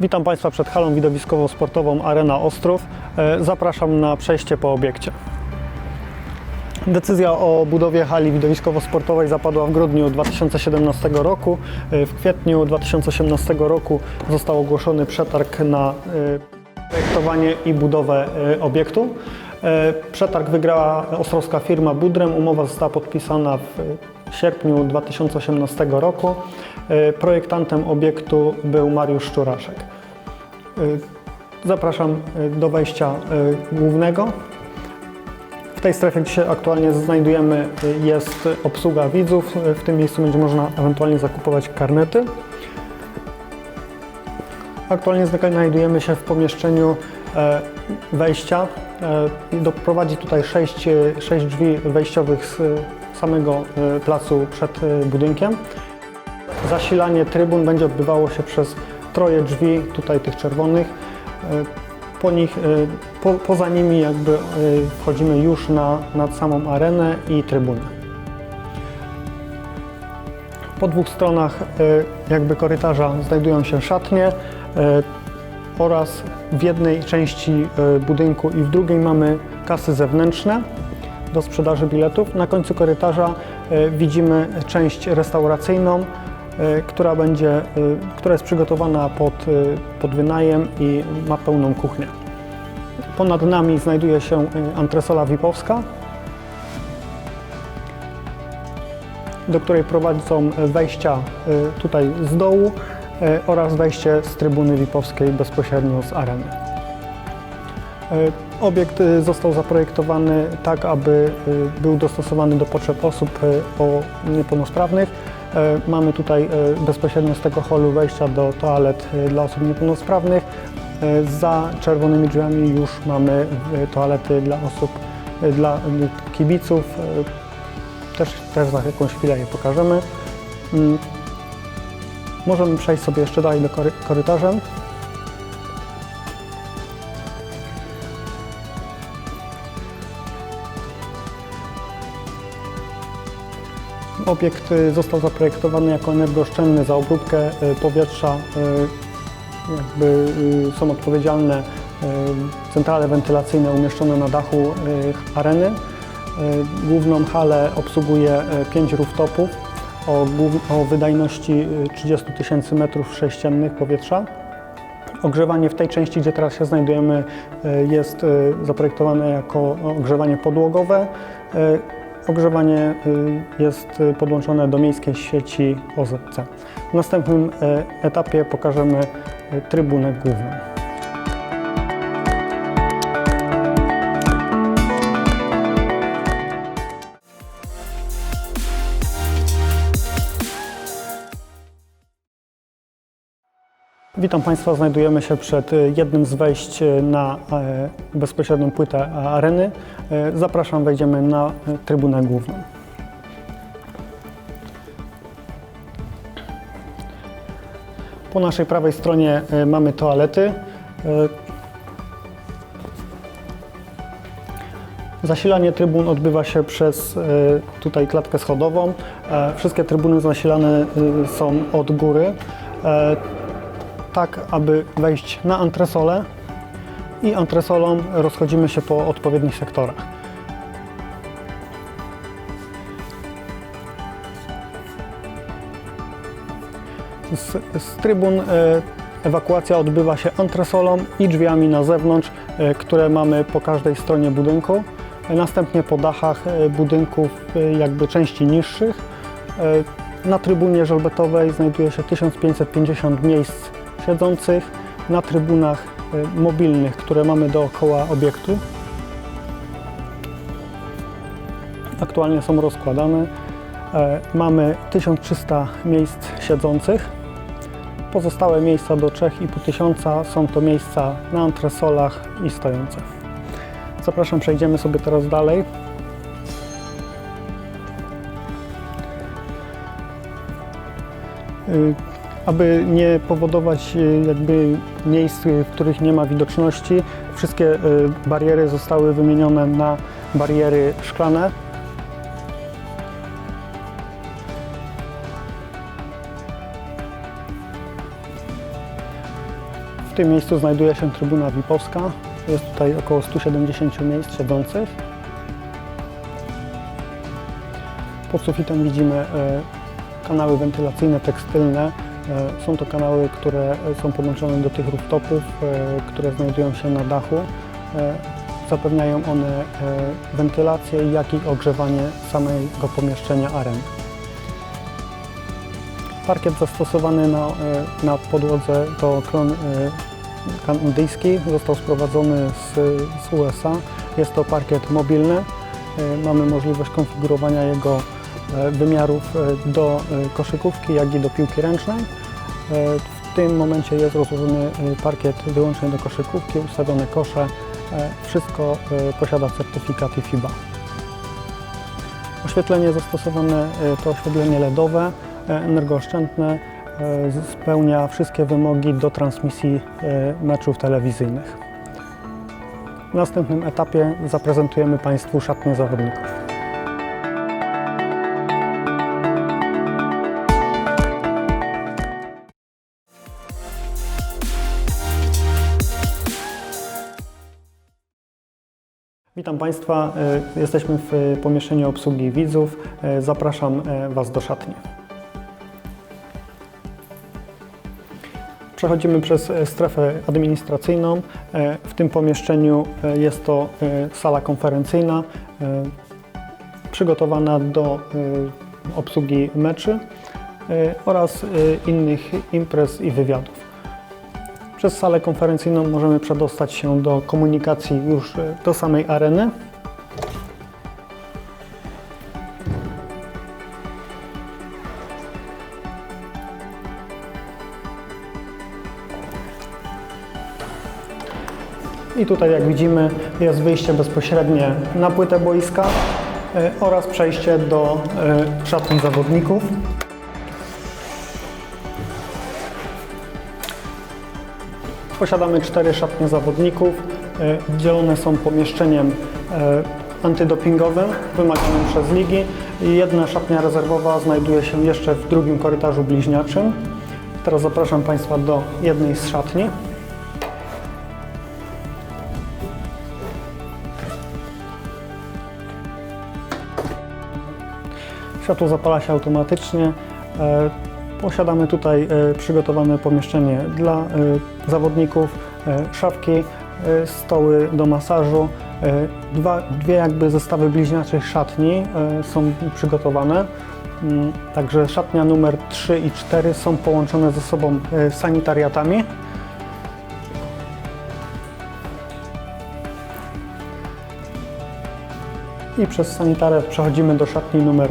Witam Państwa przed halą widowiskowo-sportową Arena Ostrów. E, Zapraszam na przejście po obiekcie. Decyzja o budowie hali widowiskowo-sportowej zapadła w grudniu 2017 roku. E, W kwietniu 2018 roku został ogłoszony przetarg na e, projektowanie i budowę obiektu. Przetarg wygrała ostrowska firma Budrem. Umowa została podpisana w sierpniu 2018 roku. E, Projektantem obiektu był Mariusz Szczuraszek. E, Zapraszam e, do wejścia głównego. W tej strefie, gdzie się aktualnie znajdujemy, jest obsługa widzów. W tym miejscu będzie można ewentualnie zakupować karnety. Aktualnie znajdujemy się w pomieszczeniu wejścia. Doprowadzi tutaj sześć, e, sześć drzwi wejściowych z samego e, placu przed e, budynkiem. Zasilanie trybun będzie odbywało się przez troje drzwi, tutaj tych czerwonych. E, Po nich, po, poza nimi jakby wchodzimy już na, na samą arenę i trybunę. Po dwóch stronach jakby korytarza znajdują się szatnie oraz w jednej części budynku i w drugiej mamy kasy zewnętrzne do sprzedaży biletów. Na końcu korytarza e, widzimy część restauracyjną, e, która, będzie, e, która jest przygotowana pod, pod wynajem i ma pełną kuchnię. Ponad nami znajduje się antresola VIP-owska, do której prowadzą wejścia tutaj z dołu oraz wejście z trybuny VIP-owskiej bezpośrednio z areny. Y, Obiekt y, został zaprojektowany tak, aby y, był dostosowany do potrzeb osób o niepełnosprawnych. Mamy tutaj bezpośrednio z tego holu wejścia do toalet dla osób niepełnosprawnych. Za czerwonymi drzwiami już mamy toalety dla osób, dla kibiców, też, też za jakąś chwilę je pokażemy. Mm. Możemy przejść sobie jeszcze dalej do kory korytarzem. Obiekt y, został zaprojektowany jako energooszczędny za obróbkę y, powietrza. y, Jakby są odpowiedzialne centrale wentylacyjne umieszczone na dachu areny. Główną halę obsługuje 5 rooftopów o, o wydajności y, 30 tysięcy metrów sześciennych powietrza. Ogrzewanie w tej części, gdzie teraz się znajdujemy, jest zaprojektowane jako ogrzewanie podłogowe. Ogrzewanie y, jest y, podłączone do miejskiej sieci OZC. W następnym y, etapie pokażemy trybunę główną. Witam Państwa, znajdujemy się przed jednym z wejść na bezpośrednią płytę areny. E, Zapraszam, wejdziemy na e, trybunę główną. Po naszej prawej stronie e, mamy toalety. Zasilanie trybun odbywa się przez tutaj klatkę schodową. Wszystkie trybuny zasilane są od góry, tak aby wejść na antresolę i antresolą rozchodzimy się po odpowiednich sektorach. Z, z trybun e, ewakuacja odbywa się antresolą i drzwiami na zewnątrz, e, które mamy po każdej stronie budynku. E, Następnie po dachach budynków jakby części niższych. Na trybunie żelbetowej znajduje się 1550 miejsc siedzących. Na trybunach mobilnych, które mamy dookoła obiektu, aktualnie są rozkładane. E, Mamy 1300 miejsc siedzących. Pozostałe miejsca do 3500 są to miejsca na antresolach i stojące. Zapraszam, przejdziemy sobie teraz dalej. Aby nie powodować y, jakby miejsc, y, w których nie ma widoczności, wszystkie y, bariery zostały wymienione na bariery szklane. tym miejscu znajduje się trybuna VIP-owska. Jest tutaj około 170 miejsc siedzących. Pod sufitem widzimy e, kanały wentylacyjne, tekstylne. E, Są to kanały, które są podłączone do tych rooftopów, e, które znajdują się na dachu. E, Zapewniają one wentylację, jak i ogrzewanie samego pomieszczenia areny. Parkiet zastosowany na, na podłodze to klon kanadyjski, został sprowadzony z, z USA. Jest to parkiet mobilny. Mamy możliwość konfigurowania jego wymiarów e, do e, koszykówki, jak i do piłki ręcznej. E, W tym momencie jest rozłożony e, parkiet wyłącznie do koszykówki, ustawione kosze. E, Wszystko e, posiada certyfikaty FIBA. Oświetlenie zastosowane e, to oświetlenie LEDowe, e, energooszczędne, e, spełnia wszystkie wymogi do transmisji e, meczów telewizyjnych. W następnym etapie zaprezentujemy Państwu szatnię zawodników. Witam Państwa. e, Jesteśmy w e, pomieszczeniu obsługi widzów. E, Zapraszam Was do szatni. Przechodzimy przez strefę administracyjną. W tym pomieszczeniu jest to sala konferencyjna przygotowana do obsługi meczy oraz innych imprez i wywiadów. Przez salę konferencyjną możemy przedostać się do komunikacji już e, do samej areny. I tutaj jak widzimy jest wyjście bezpośrednie na płytę boiska e, oraz przejście do e, szatni zawodników. Posiadamy cztery szatnie zawodników. E, Dzielone są pomieszczeniem e, antydopingowym wymaganym przez ligi. Jedna szatnia rezerwowa znajduje się jeszcze w drugim korytarzu bliźniaczym. Teraz zapraszam Państwa do jednej z szatni. Światło zapala się automatycznie. Posiadamy tutaj e, przygotowane pomieszczenie dla e, zawodników, e, szafki, stoły do masażu. Dwa, dwie jakby zestawy bliźniaczych szatni są przygotowane. Mm, Także szatnia numer 3 i 4 są połączone ze sobą sanitariatami. I przez sanitariat przechodzimy do szatni numer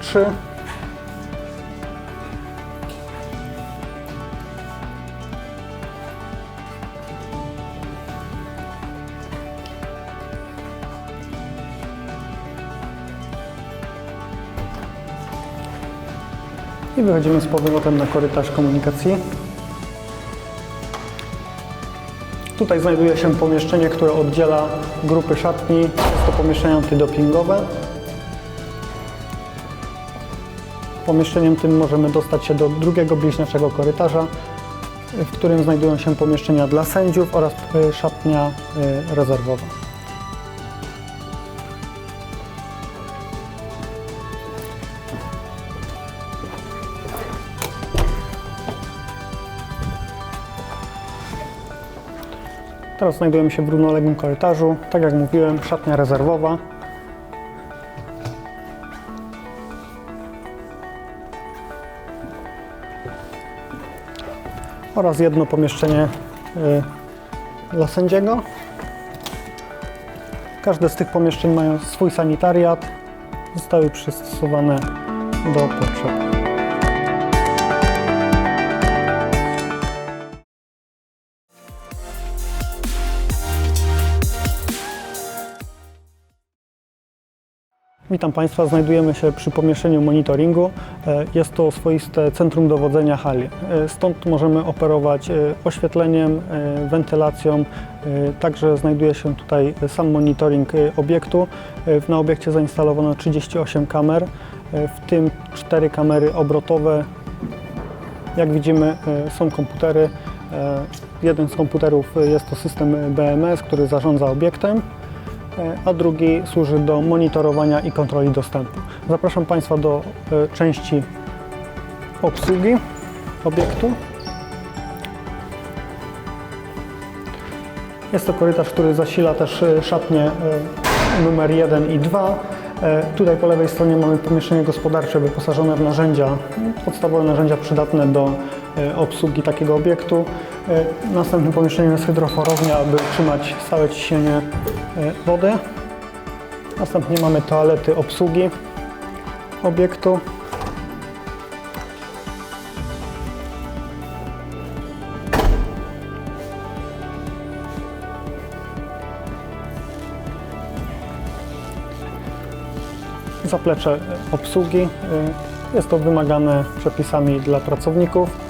3. I wychodzimy z powrotem na korytarz komunikacji. Tutaj znajduje się pomieszczenie, które oddziela grupy szatni. Jest to pomieszczenie antydopingowe. Pomieszczeniem tym możemy dostać się do drugiego bliźniaczego korytarza, w którym znajdują się pomieszczenia dla sędziów oraz y, szatnia y, rezerwowa. Teraz znajdujemy się w równoległym korytarzu. Tak jak mówiłem, szatnia rezerwowa. Oraz jedno pomieszczenie y, dla sędziego. Każde z tych pomieszczeń mają swój sanitariat. Zostały przystosowane do potrzeb. Witam Państwa, znajdujemy się przy pomieszczeniu monitoringu. E, Jest to swoiste centrum dowodzenia hali. E, Stąd możemy operować e, oświetleniem, wentylacją. Także znajduje się tutaj sam monitoring obiektu. Na obiekcie zainstalowano 38 kamer, w tym 4 kamery obrotowe. Jak widzimy są komputery. Jeden z komputerów jest to system BMS, który zarządza obiektem, a drugi służy do monitorowania i kontroli dostępu. Zapraszam Państwa do e, części obsługi obiektu. Jest to korytarz, który zasila też e, szatnie e, numer 1 i 2. E, Tutaj po lewej stronie mamy pomieszczenie gospodarcze wyposażone w narzędzia, podstawowe narzędzia przydatne do e, obsługi takiego obiektu. E, Następnym pomieszczeniem jest hydroforownia, aby utrzymać stałe ciśnienie e, wody. Następnie mamy toalety obsługi obiektu. zaplecze obsługi. Jest to wymagane przepisami dla pracowników.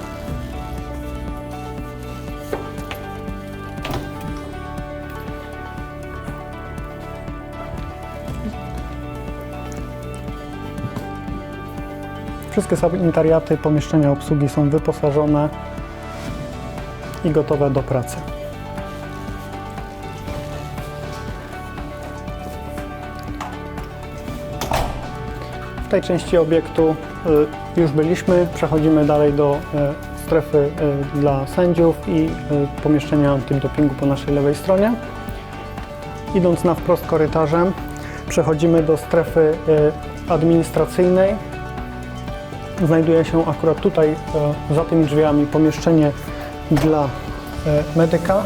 Wszystkie sanitariaty pomieszczenia obsługi są wyposażone i gotowe do pracy. W tej części obiektu y, już byliśmy. Przechodzimy dalej do y, strefy y, dla sędziów i pomieszczenia antydopingu po naszej lewej stronie. Idąc na wprost korytarzem, przechodzimy do strefy administracyjnej. Znajduje się akurat tutaj, y, za tymi drzwiami, pomieszczenie dla y, medyka.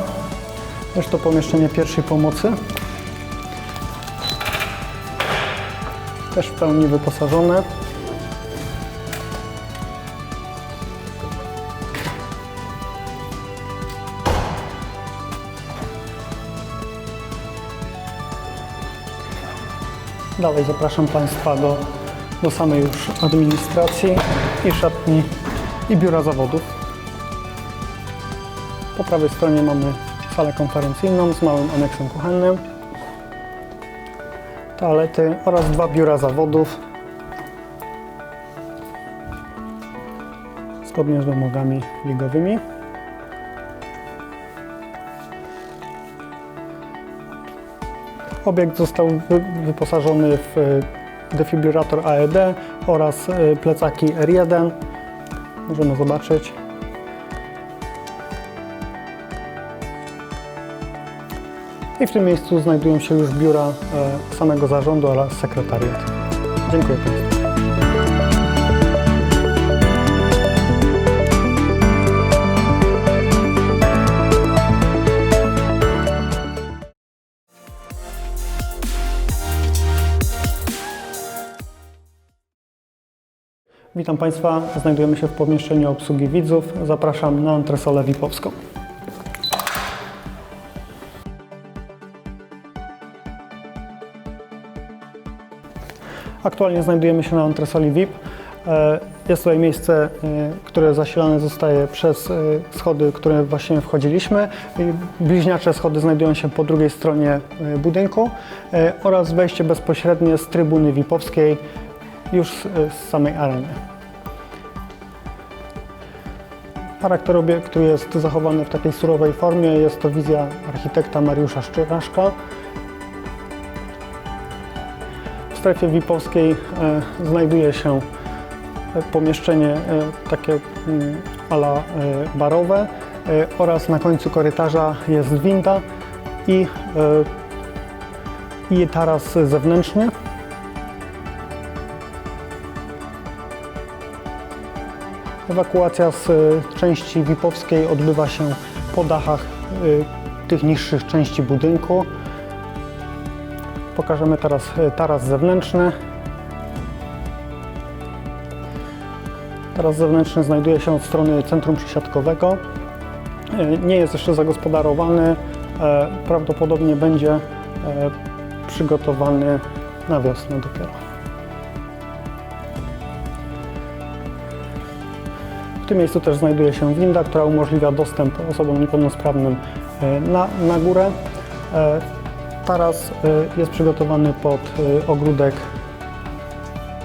Jest to pomieszczenie pierwszej pomocy. też w pełni wyposażone. Dalej zapraszam Państwa do, do samej już administracji i szatni i biura zawodów. Po prawej stronie mamy salę konferencyjną z małym aneksem kuchennym toalety oraz dwa biura zawodów zgodnie z wymogami ligowymi. Obiekt został wy- wyposażony w defibrylator AED oraz e, plecaki R1. Możemy zobaczyć. I w tym miejscu znajdują się już biura e, samego zarządu oraz sekretariat. Dziękuję Państwu. Witam Państwa. Znajdujemy się w pomieszczeniu obsługi widzów. Zapraszam na antresolę VIP-owską. Aktualnie znajdujemy się na antresoli VIP. E, Jest tutaj miejsce, e, które zasilane zostaje przez e, schody, które właśnie wchodziliśmy. Bliźniacze schody znajdują się po drugiej stronie budynku oraz wejście bezpośrednie z trybuny VIP-owskiej już z, z samej areny. Charakter obiektu jest zachowany w takiej surowej formie. Jest to wizja architekta Mariusza Szczyraszka. W strefie VIP-owskiej e, znajduje się e, pomieszczenie e, takie mm, ala e, barowe e, oraz na końcu korytarza jest winda i, e, i taras zewnętrzny. Ewakuacja z e, części VIP-owskiej odbywa się po dachach e, tych niższych części budynku. Pokażemy teraz e, taras zewnętrzny. Taras zewnętrzny znajduje się od strony centrum przesiadkowego. Nie jest jeszcze zagospodarowany. Prawdopodobnie będzie przygotowany na wiosnę dopiero. Tym miejscu też znajduje się winda, która umożliwia dostęp osobom niepełnosprawnym e, na, na górę. E, Taras e, jest przygotowany pod ogródek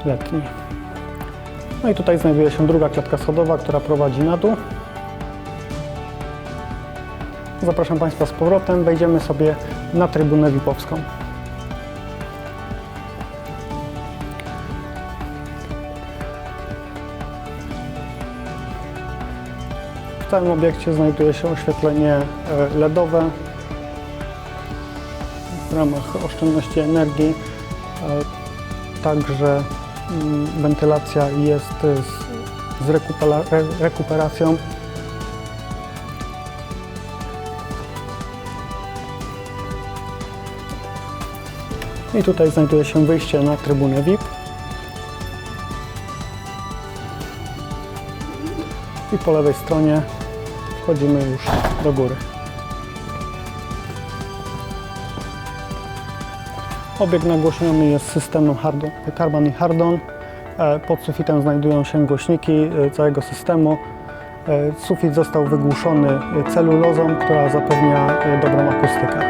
letni. No i tutaj znajduje się druga klatka schodowa, która prowadzi na dół. Zapraszam Państwa z powrotem. Wejdziemy sobie na trybunę VIP-owską. W całym obiekcie znajduje się oświetlenie e, LEDowe w ramach oszczędności energii. E, Także mm, wentylacja jest z, rekuperacją. I tutaj znajduje się wyjście na trybunę VIP. I po lewej stronie wchodzimy już do góry. Obiekt nagłośniony jest systemem Hardon, Carbon i Hardon. E, Pod sufitem znajdują się głośniki e, całego systemu. E, Sufit został wygłuszony celulozą, która zapewnia dobrą akustykę.